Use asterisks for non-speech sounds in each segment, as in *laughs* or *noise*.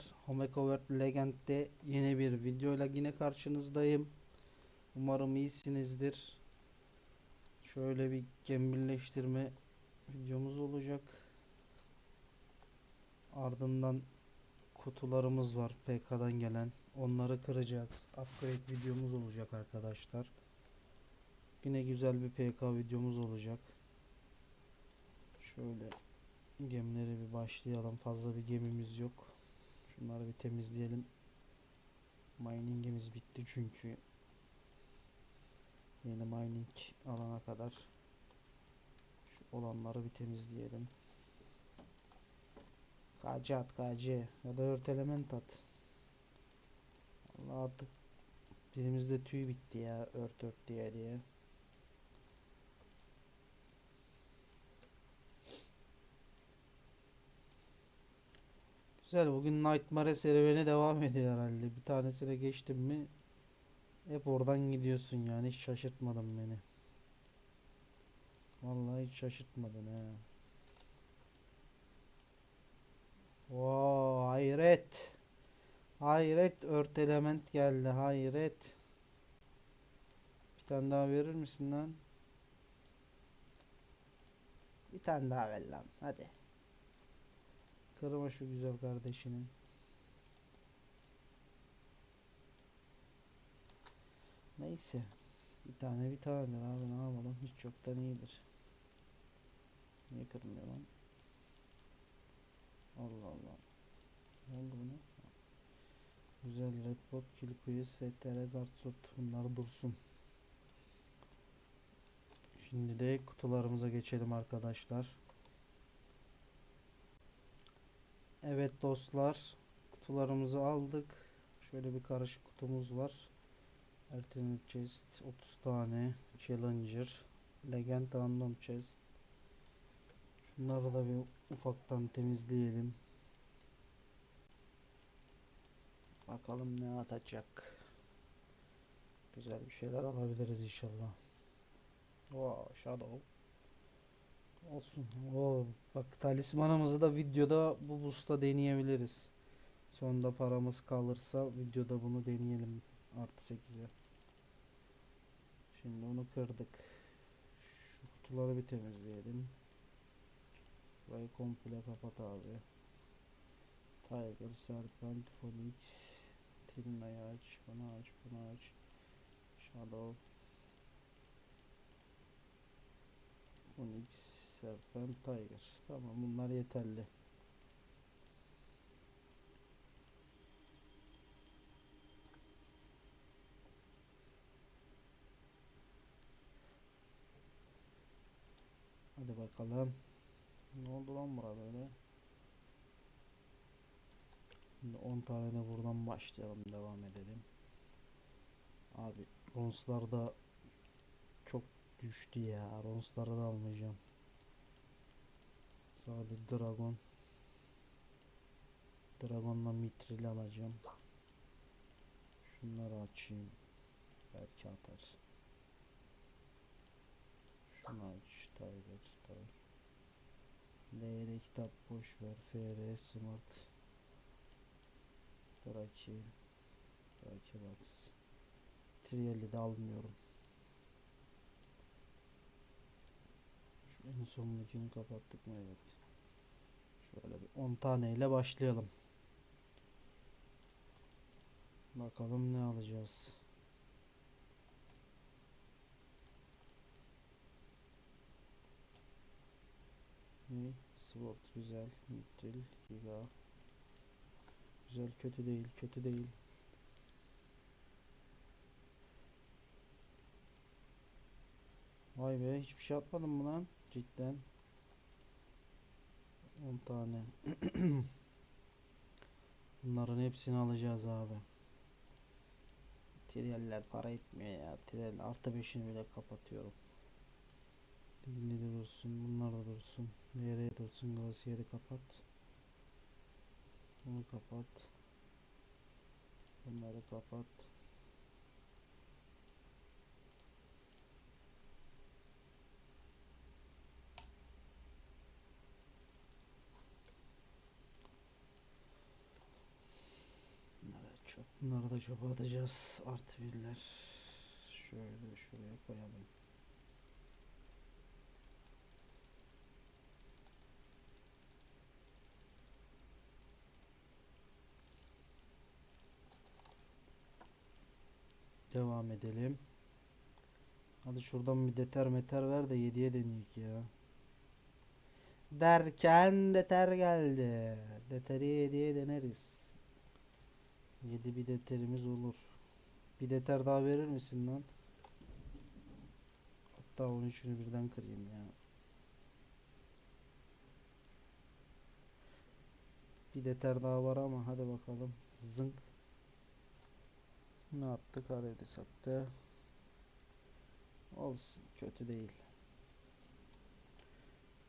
arkadaşlar. Homecovert Legend'de yeni bir videoyla yine karşınızdayım. Umarım iyisinizdir. Şöyle bir gem birleştirme videomuz olacak. Ardından kutularımız var PK'dan gelen. Onları kıracağız. Upgrade videomuz olacak arkadaşlar. Yine güzel bir PK videomuz olacak. Şöyle Gemileri bir başlayalım. Fazla bir gemimiz yok. Şunları bir temizleyelim. Miningimiz bitti çünkü. Yeni mining alana kadar şu olanları bir temizleyelim. KC at KC ya da ört element at. Allah artık dilimizde tüy bitti ya ört ört diye diye. Güzel bugün Nightmare serüveni devam ediyor herhalde. Bir tanesine geçtim mi hep oradan gidiyorsun yani hiç şaşırtmadın beni. Vallahi hiç şaşırtmadın ha. Wow, hayret. Hayret ört element geldi hayret. Bir tane daha verir misin lan? Bir tane daha ver lan hadi. Kırma şu güzel kardeşinin. Neyse. Bir tane bir tanedir abi ne yapalım. Hiç çoktan iyidir. Niye kırmıyor lan? Allah Allah. Ne oldu buna? Güzel Redbot, Kilikuyu, STR, Zartsurt bunlar dursun. Şimdi de kutularımıza geçelim arkadaşlar. Evet dostlar kutularımızı aldık. Şöyle bir karışık kutumuz var. Alternate chest 30 tane. Challenger. Legend random chest. Şunları da bir ufaktan temizleyelim. Bakalım ne atacak. Güzel bir şeyler alabiliriz inşallah. Wow, Shadow. Olsun. Oo, bak talismanımızı da videoda bu boost'a deneyebiliriz. Sonunda paramız kalırsa videoda bunu deneyelim. Artı 8'e. Şimdi onu kırdık. Şu kutuları bir temizleyelim. Burayı komple kapat abi. Tiger, Serpent, Phoenix, Tirina'yı aç, bunu aç, bunu aç. Shadow, Onyx, Serpent, Tiger. Tamam bunlar yeterli. Hadi bakalım. Ne oldu lan burada böyle? Şimdi 10 tane de buradan başlayalım devam edelim. Abi Ronslar da çok düştü ya. Ronsları da almayacağım. Sadece Dragon. Dragon'la Mithril alacağım. Şunları açayım. Belki atar. Şunu aç. Tiger. Tiger. LR kitap boş ver. FR Smart. Draki. Draki Box. Trial'i de almıyorum. En sondakini kapattık mı? Evet. Şöyle bir 10 taneyle başlayalım. Bakalım ne alacağız. Ne? Sword güzel. Mithril, Giga. Güzel kötü değil, kötü değil. Vay be hiçbir şey atmadım mı lan? Cidden. 10 tane. *clears throat* Bunların hepsini alacağız abi. Trialler para etmiyor ya. Trial artı 5'ini bile kapatıyorum. Dilini de dursun. Bunlar da dursun. Nereye dursun. Glasiyeri kapat. Bunu kapat. Bunları kapat. Çok, bunları da çöpe atacağız. Artı birler. Şöyle şuraya koyalım. Devam edelim. Hadi şuradan bir deter meter ver de 7'ye deneyik ya. Derken deter geldi. Deteri 7'ye deneriz. 7 bir deterimiz olur. Bir deter daha verir misin lan? Hatta 13'ünü birden kırayım ya. Bir deter daha var ama hadi bakalım. Zınk. Ne attı? Karedi sattı. Olsun. Kötü değil.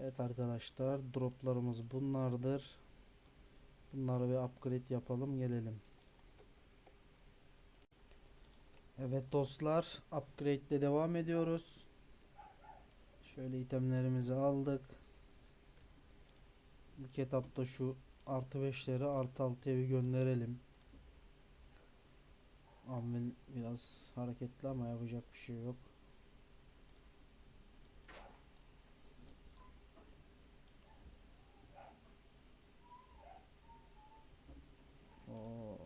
Evet arkadaşlar. Droplarımız bunlardır. Bunları bir upgrade yapalım. Gelelim. Evet dostlar. Upgrade ile devam ediyoruz. Şöyle itemlerimizi aldık. İlk etapta şu artı 5'leri artı 6'ya bir gönderelim. Amel biraz hareketli ama yapacak bir şey yok. Oo.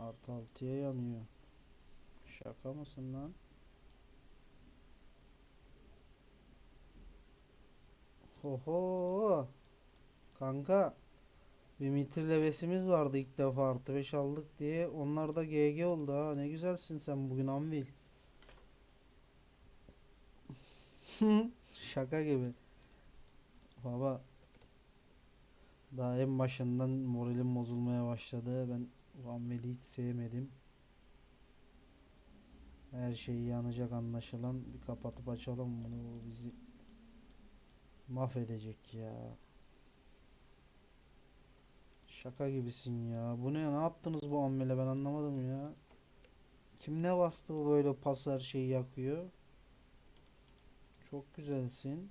Artı 6'ya yanıyor. Şaka mısın lan? Oho. Kanka bir mitir levesimiz vardı ilk defa artı 5 aldık diye. Onlar da GG oldu ha. Ne güzelsin sen bugün Anvil. *laughs* Şaka gibi. Baba daha en başından moralim bozulmaya başladı. Ben Anvil'i hiç sevmedim. Her şey yanacak anlaşılan. Bir kapatıp açalım bunu. Bu bizi mahvedecek ya. Şaka gibisin ya. Bu ne? Ne yaptınız bu ammele ben anlamadım ya. Kim ne bastı bu böyle pas her şeyi yakıyor. Çok güzelsin.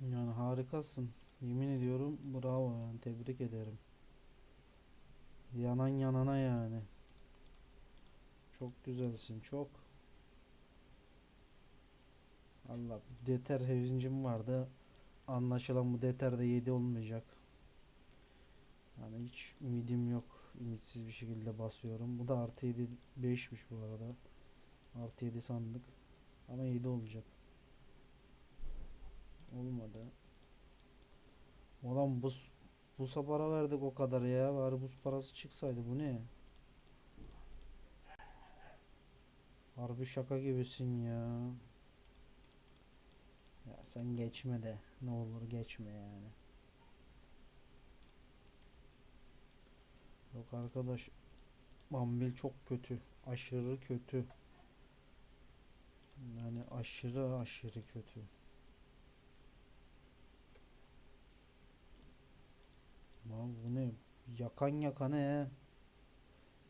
Yani harikasın. Yemin ediyorum bravo yani tebrik ederim. Yanan yanana yani. Çok güzelsin çok. Allah deter sevincim vardı. Anlaşılan bu deter de 7 olmayacak. Yani hiç ümidim yok. Ümitsiz bir şekilde basıyorum. Bu da artı 7 5'miş bu arada. Artı 7 sandık. Ama 7 olacak. Olmadı. Ulan buz buza para verdik o kadar ya. Bari buz parası çıksaydı. Bu ne? Harbi şaka gibisin ya. Ya sen geçme de. Ne olur geçme yani. Yok arkadaş. Bambil çok kötü. Aşırı kötü. Yani aşırı aşırı kötü. Lan bu ne? Yakan yakana he.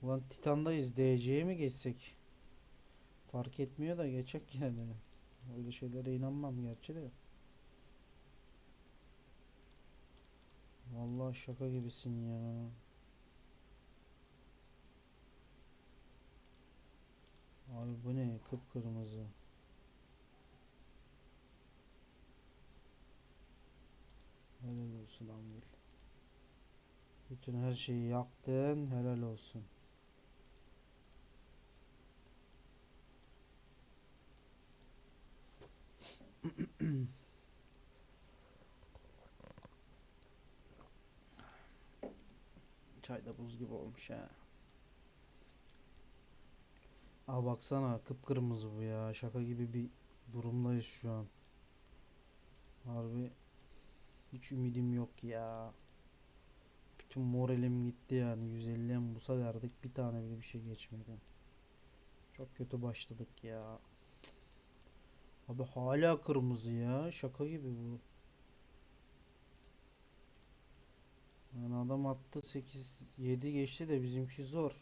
Ulan Titan'dayız. DC'ye mi geçsek? Fark etmiyor da geçecek *laughs* yine de. Öyle şeylere inanmam gerçi de. Vallahi şaka gibisin ya. Abi bu ne? Kıpkırmızı. Helal olsun Ambil. Bütün her şeyi yaktın. Helal olsun. Çay da buz gibi olmuş ha. Aa baksana kıpkırmızı bu ya. Şaka gibi bir durumdayız şu an. Harbi hiç ümidim yok ya. Bütün moralim gitti yani. 150 embusa verdik. Bir tane bile bir şey geçmedi. Çok kötü başladık ya. Abi hala kırmızı ya. Şaka gibi bu. Yani adam attı 8 7 geçti de bizimki zor.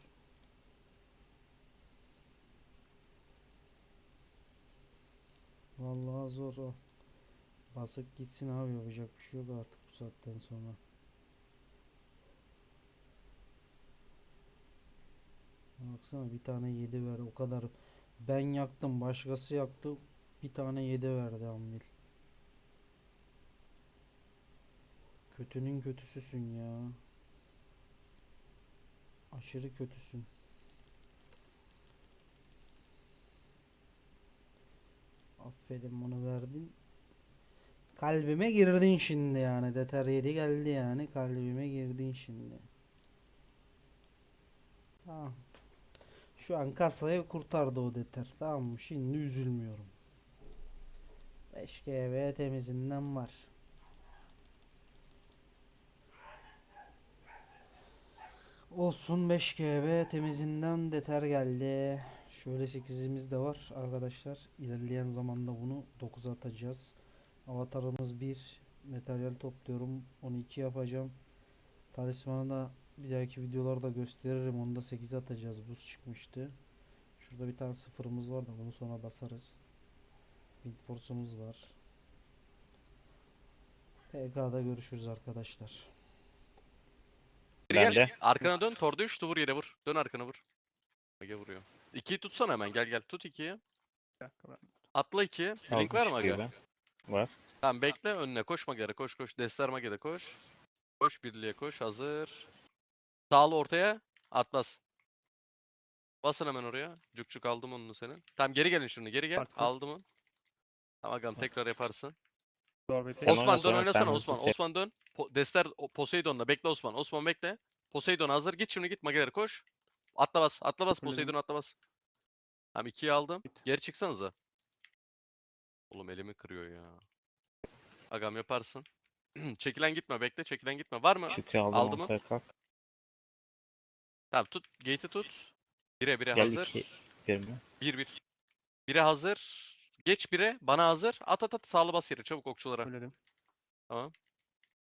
Vallahi zor o. Basıp gitsin abi yapacak bir şey yok artık bu saatten sonra. Baksana bir tane 7 ver o kadar ben yaktım başkası yaktı bir tane 7 verdi Ambil. Kötünün kötüsüsün ya. Aşırı kötüsün. Aferin bunu verdin. Kalbime girdin şimdi yani. Deter 7 geldi yani. Kalbime girdin şimdi. Tamam. Şu an kasayı kurtardı o deter. Tamam mı? Şimdi üzülmüyorum. 5 GB temizinden var. Olsun 5 GB temizinden deter geldi. Şöyle 8'imiz de var arkadaşlar. İlerleyen zamanda bunu 9'a atacağız. Avatarımız 1. Materyal topluyorum. Onu 2 yapacağım. Talismanı da bir dahaki videolarda gösteririm. Onu da 8 atacağız. Buz çıkmıştı. Şurada bir tane sıfırımız var da bunu sonra basarız. Wind Force'umuz var. PK'da görüşürüz arkadaşlar. Geri gel. Arkana dön. Tor düştü vur yere vur. Dön arkana vur. Mage vuruyor. 2'yi tutsana hemen. Gel gel. Tut 2'yi. Bir dakika ben. Atla 2'ye. Link var mı aga? ben. Var. Tamam bekle önüne. Koş Mage'ye. Koş koş. Destar Mage'de koş. Koş birliğe koş. Hazır. Sağlı ortaya. Atlas. Basın hemen oraya. Cuk cuk aldım onu senin. Tamam geri gelin şimdi. Geri gel. Aldım onu. Tamam agam tekrar yaparsın. Sen Osman dön sonra oynasana Osman. Osman dön. Po Dester o- Poseidon'la bekle Osman. Osman bekle. Poseidon hazır. Git şimdi git Mage'lere koş. Atla bas. Atla bas. Fulledim. Poseidon atla bas. Tamam 2'yi aldım. Git. Geri çıksanıza. Oğlum elimi kırıyor ya. Agam yaparsın. *clears throat* çekilen gitme bekle. Çekilen gitme. Var mı? Çıkıyor aldım Aldı mı? ortaya kalk. Tamam tut. Gate'i tut. Bire bire Gel hazır. iki. Bir mi? Bir bir. Bire hazır. Geç bire. Bana hazır. At at at. Sağlı bas yere. Çabuk okçulara. Söyledim. Tamam.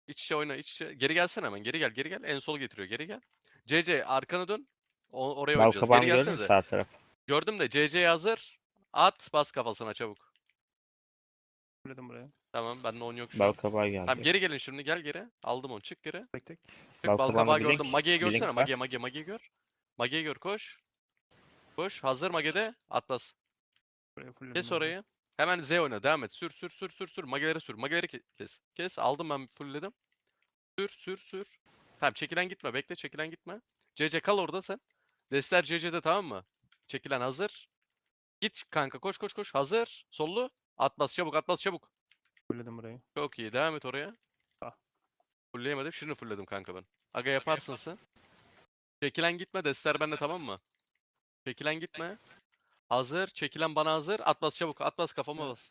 İç içe oyna, iç içe. Geri gelsene hemen. Geri gel, geri gel. En sol getiriyor. Geri gel. CC arkana dön. O, oraya oynayacağız. Balkaban Geri gördün mü gelsenize. sağ taraf? Gördüm de CC hazır. At bas kafasına çabuk. Söyledim buraya. Tamam bende on yok şu an. Balkabağı geldi. Tamam geri gelin şimdi gel geri. Aldım onu çık geri. Tek tek. Çık balkabağı bir gördüm. bir link görsene. var. Mage Mage Mage'yi gör. Mage'yi gör koş. Koş. Hazır Mage'de. At bas. Buraya fullledim. Kes orayı. Hemen Z oyna. Devam et. Sür sür sür sür sür. Mage'lere sür. Mage'leri ke- kes. Kes. Aldım ben fullledim. Sür sür sür. Tamam çekilen gitme. Bekle çekilen gitme. CC kal orada sen. Destler CC'de tamam mı? Çekilen hazır. Git kanka koş koş koş. Hazır. Sollu. Atmaz çabuk atmaz çabuk. Fulledim burayı. Çok iyi. Devam et oraya. Ah. Fullleyemedim. Şimdi fullledim kanka ben. Aga yaparsın sen. Çekilen gitme. Destler bende tamam mı? Çekilen gitme. Hazır. Çekilen bana hazır. Atmaz çabuk. Atmaz kafama bas.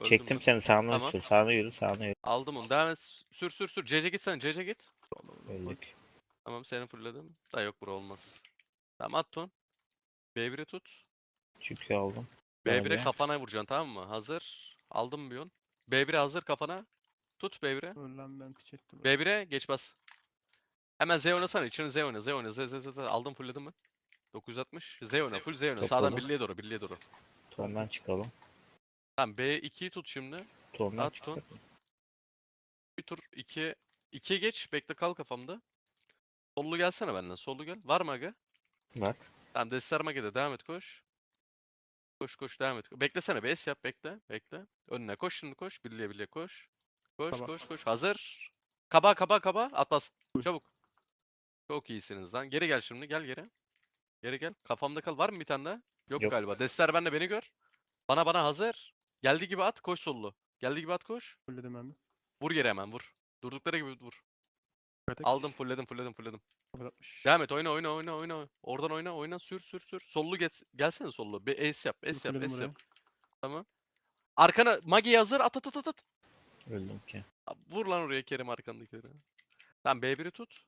Öldüm Çektim ben. seni sağına Tamam. sür. Sağına yürü sağına yürü. Aldım onu. Devam et. Sür sür sür. CC git sen. CC git. Öldük. Tamam seni fullledim. Da yok bura olmaz. Tamam at ton. B1'i tut. Çıkıyor aldım. B1'e Böyle. kafana vuracaksın tamam mı? Hazır. Aldım bir on. B1'e hazır kafana. Tut B1'e. Ölen ben piç ettim. burayı. B1'e geç bas. Hemen Z oynasana. İçine Z oyna. Z oyna. Z Z Z Z. Aldım fullledim mi? 960. Z oyna. Full Z oyna. Sağdan Topladım. birliğe doğru. Birliğe doğru. Tondan çıkalım. Tamam B2'yi tut şimdi. Tondan At çıkalım. Bir tur 2'ye 2'ye geç. Bekle kal kafamda. Sollu gelsene benden. Sollu gel. Var mı aga? Bak. Tamam Destar Mage'de devam et koş. Koş koş devam et. Beklesene es yap bekle. Bekle. Önüne koş şimdi koş. Birliğe birliğe koş. Koş Kaba. koş koş. Hazır. Kaba kaba kaba. Atlas. Çabuk. Çok iyisiniz lan. Geri gel şimdi. Gel geri. Geri gel. Kafamda kal. Var mı bir tane daha? Yok, Yok. galiba. Destar bende beni gör. Bana bana hazır. Geldi gibi at. Koş sollu. Geldi gibi at koş. Fulledim ben de. Vur yere hemen vur. Durdukları gibi vur. Tek tek. Aldım fullledim fullledim fullledim. 960. Devam et oyna oyna oyna oyna. Oradan oyna oyna sür sür sür. Sollu geç, gelsene sollu. Bir ace yap, ace yap, fulledim ace yap. Tamam. Arkana Magi hazır at at at at at. Öldüm ki. Abi Vur lan oraya Kerim arkandakileri. Tamam B1'i tut.